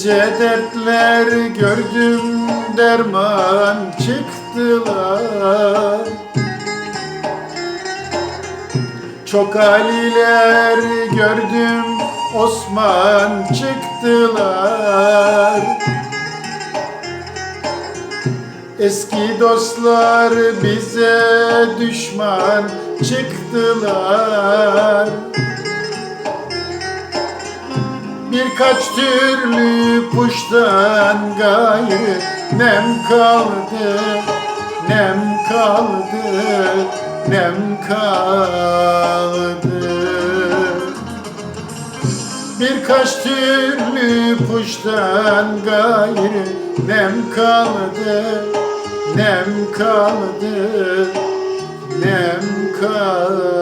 Nice dertler gördüm derman çıktılar Çok aliler gördüm Osman çıktılar. Eski dostlar bize düşman çıktılar. Birkaç türlü puştan gayrı nem kaldı, nem kaldı, nem kaldı. Birkaç türlü puştan gayrı nem kaldı, nem kaldı, nem kaldı.